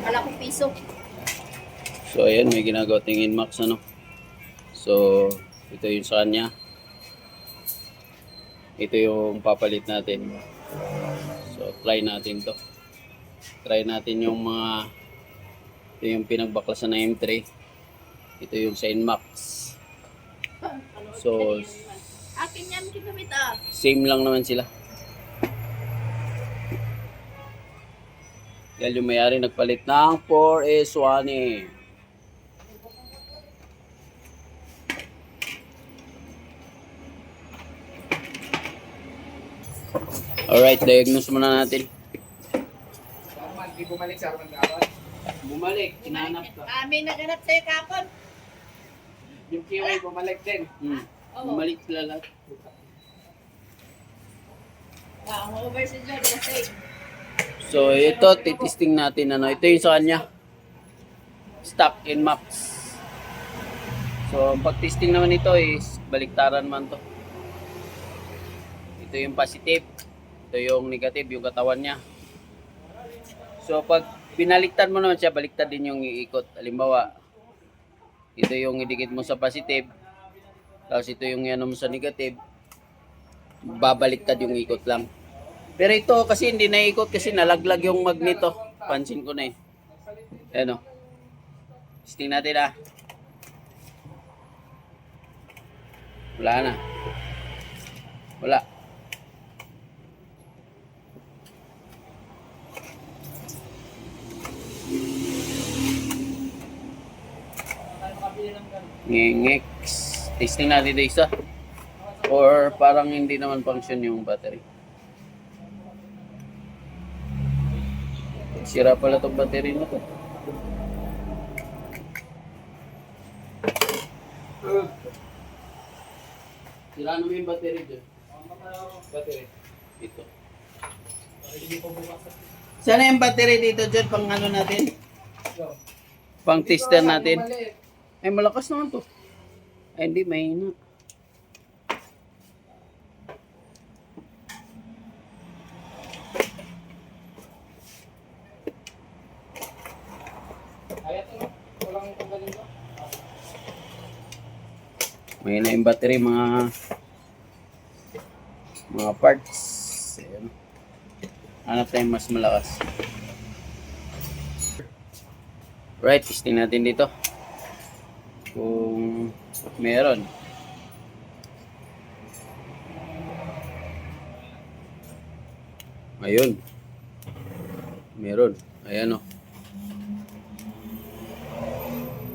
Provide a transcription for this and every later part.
Kala ko piso. So ayan, may ginagawa tingin Max ano. So ito yung sa kanya. Ito yung papalit natin. So try natin to. Try natin yung mga ito yung pinagbaklasan ng M3. Ito yung sa Inmax. So Akin yan kinamit ah. same lang naman sila. Dahil yung mayari nagpalit ng 4S1 eh. Alright, diagnose muna natin. Arman, di bumalik sa Arman. Bumalik, kinanap ka. Kami naganap sa'yo kapon. Yung kiwi bumalik din. Hmm. Bumalik sila lahat. Ah, ang over si John kasi. So ito, titisting natin ano. Ito yung sa kanya. Stock in maps. So ang pag-testing naman ito is baliktaran man to. Ito yung positive. Ito yung negative, yung katawan niya. So pag binaliktad mo naman siya, baliktad din yung iikot. Halimbawa, ito yung idikit mo sa positive. Tapos ito yung ano mo sa negative. Babaliktad yung ikot lang. Pero ito kasi hindi naikot kasi nalaglag yung magneto. Pansin ko na eh. Ayan o. Testing natin ah. Wala na. Wala. Ngengek. Testing natin ito isa. Or parang hindi naman function yung battery. Sira pala tong battery na to. Sira naman yung battery dyan. Battery. Ito. Sana yung battery dito dyan pang ano natin? Pang tester natin. Ay malakas naman to. Ay hindi, mahina. Kaya to, no? Walang tanggalin to. Mahina yung battery mga mga parts. Ayan. Hanap tayong mas malakas. Right, testing natin dito. Kung meron. Ayun. Meron. Ayan o.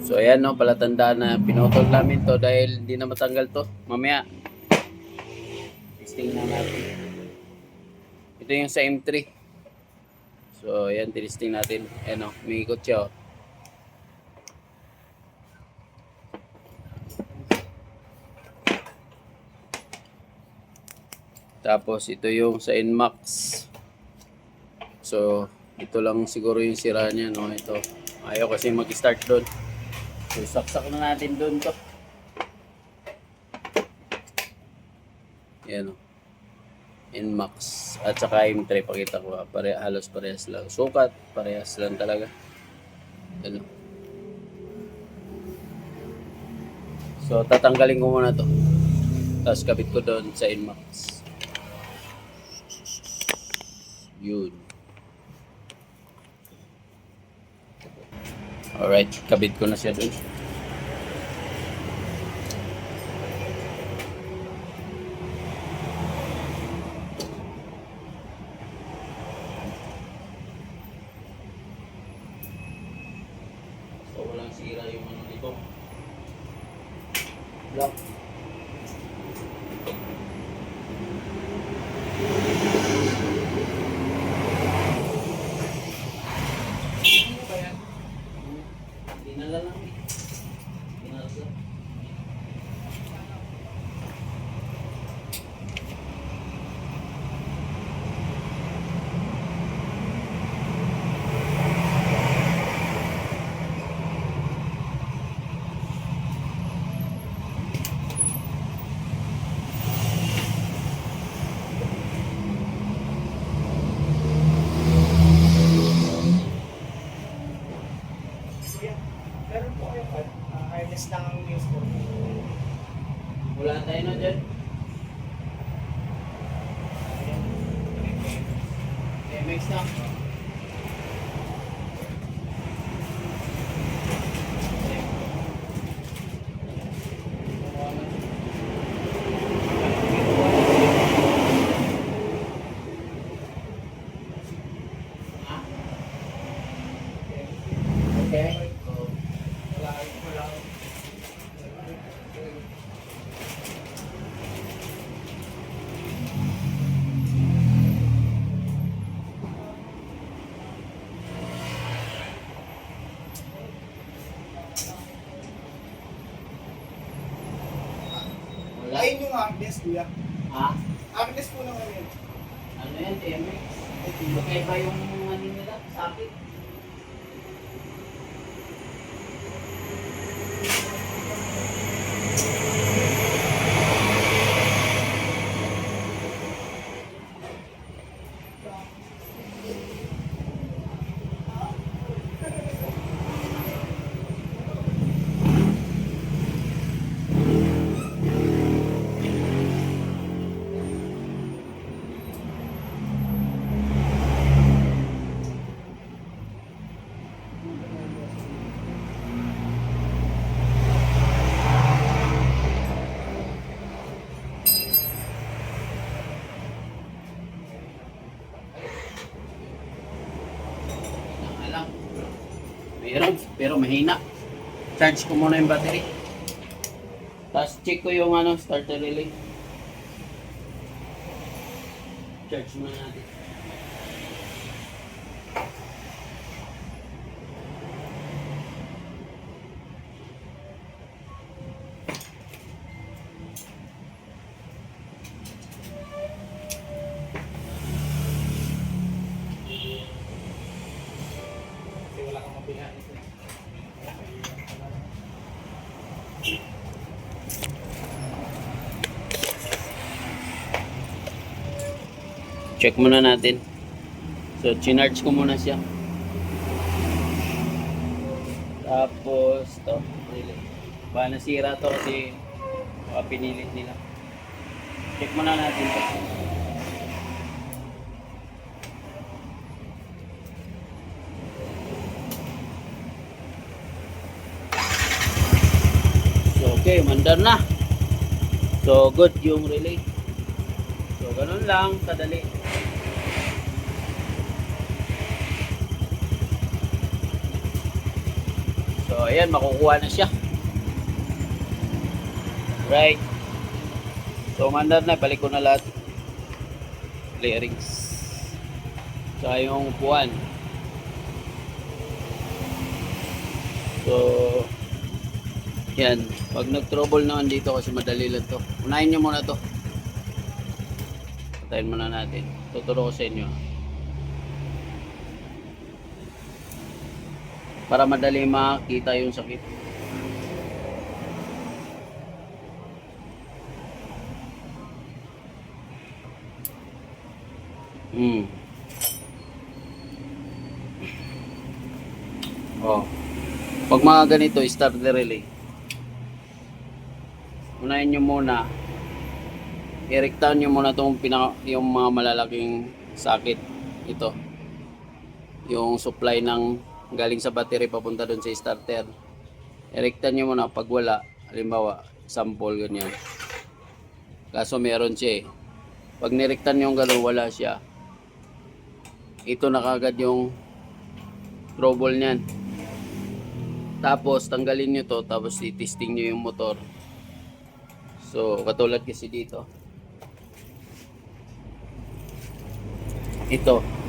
So ayan no, palatandaan na pinutol namin to dahil hindi na matanggal to. Mamaya, testing na natin. Ito yung sa M3. So ayan, tinisting natin. Ayan o, may ikot siya oh. o. Tapos ito yung sa Nmax. So, ito lang siguro yung sira niya, no? Ito. Ayaw kasi mag-start doon. So, saksak na natin doon to. Yan o. Nmax. At saka M3, pakita ko. ah. Pare, halos parehas lang. Sukat, parehas lang talaga. Yan o. So, tatanggalin ko muna to. Tapos kabit ko doon sa Nmax. Yun. Alright, kabit ko na siya doon. So, walang sira yung ano nito. Lock. So yan. Meron po kayong pan. Uh, harness lang ang use po. Wala tayo na dyan. MX na. Ayun yung Agnes, kuya. Ha? Agnes po naman yun. Ano yan, TMX? Okay ba yung ano nila? Sakit? Alam. Meron, pero mahina. Charge ko muna yung battery. Tapos check ko yung ano, starter relay. Charge muna natin. Check muna natin. So, chinarge ko muna siya. Tapos, to. Baka nasira to kasi baka pinilit nila. Check muna natin to. So, okay, mandar na. So, good yung relay. So, ganun lang, kadali. Ayan, makukuha na siya. Right. So, mandar na, balik ko na lahat. Clearings. Saka yung upuan. So, yan. Pag nag-trouble naman dito kasi madali lang to. Unahin nyo muna to. Patayin muna natin. Tuturo ko sa inyo. Para madali makita yung sakit. Hmm. Oh. Pag mga ganito, start the relay. Unahin nyo muna i-rectan nyo muna itong yung mga malalaking sakit ito yung supply ng galing sa battery papunta doon sa starter. I-rectan nyo muna pag wala. Halimbawa sample ganyan. Kaso meron siya eh. Pag nirektan yung gano'n wala siya. Ito na kagad yung trouble niyan. Tapos tanggalin nyo to tapos i-testing nyo yung motor. So katulad kasi dito. Ito.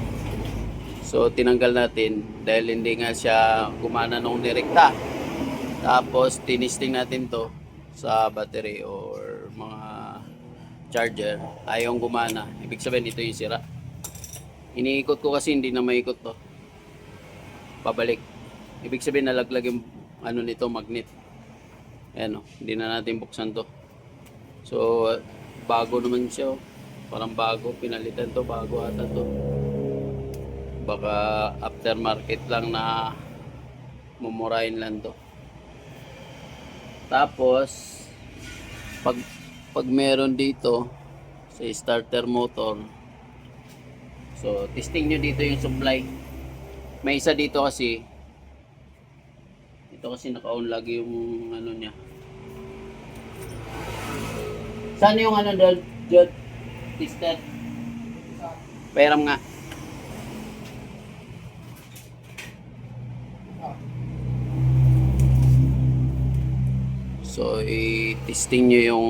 So tinanggal natin dahil hindi nga siya gumana nung direkta. Tapos tinisting natin to sa battery or mga charger. Ayaw gumana. Ibig sabihin ito yung sira. Iniikot ko kasi hindi na maikot to. Pabalik. Ibig sabihin nalaglag yung ano nito magnet. Ayan o. Hindi na natin buksan to. So bago naman siya oh. Parang bago, pinalitan to, bago ata to. Baka aftermarket lang na mumurahin lang to. Tapos, pag, pag meron dito, sa starter motor, So, testing nyo dito yung supply. May isa dito kasi, ito kasi naka-on lagi yung ano niya. Saan yung ano? Jod? Tester? Pairam nga. So, i-testing nyo yung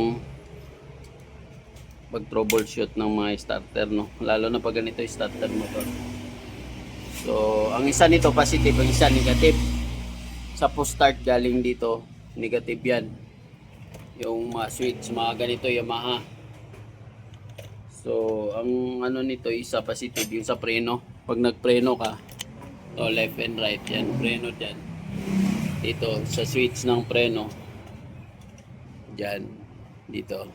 pag-troubleshoot ng mga starter, no? Lalo na pag ganito yung starter motor. So, ang isa nito positive, ang isa negative. Sa post-start galing dito, negative yan. Yung mga switch, mga ganito, Yamaha. So, ang ano nito, isa positive, yung sa preno. Pag nagpreno ka, to left and right, yan, preno dyan. Dito, sa switch ng preno, dyan, dito.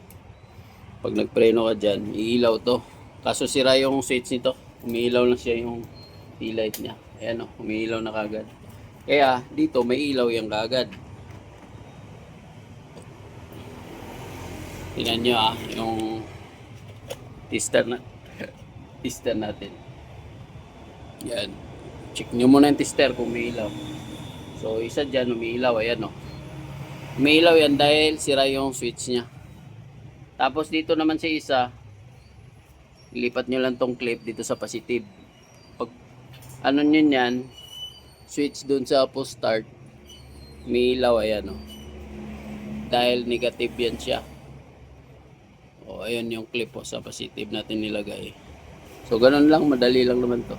Pag nagpreno ka dyan, iilaw to. Kaso sira yung switch nito. Umiilaw na siya yung light niya. Ayan o, umiilaw na kagad. Kaya dito may ilaw yung kagad. Tingnan nyo ah, yung tester na tester natin. Yan. Check nyo muna yung tester kung may ilaw. So isa dyan umiilaw, ayan o. Umiilaw yan dahil sira yung switch niya. Tapos dito naman sa isa, ilipat nyo lang tong clip dito sa positive. Pag ano nyo yan, switch dun sa post start, may ilaw, ayan o. Dahil negative yan siya. O, ayan yung clip o, sa positive natin nilagay. So, ganun lang, madali lang naman to.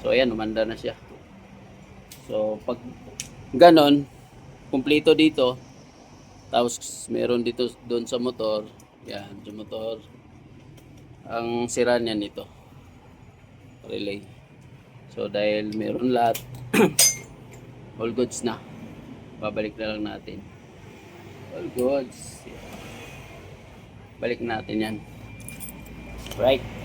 So, ayan, umanda na siya. So, pag ganon, kumpleto dito, tapos meron dito doon sa motor, yan, sa motor, ang sira niya nito, relay. So, dahil meron lahat, all goods na. Babalik na lang natin. All goods. Balik natin yan. Right.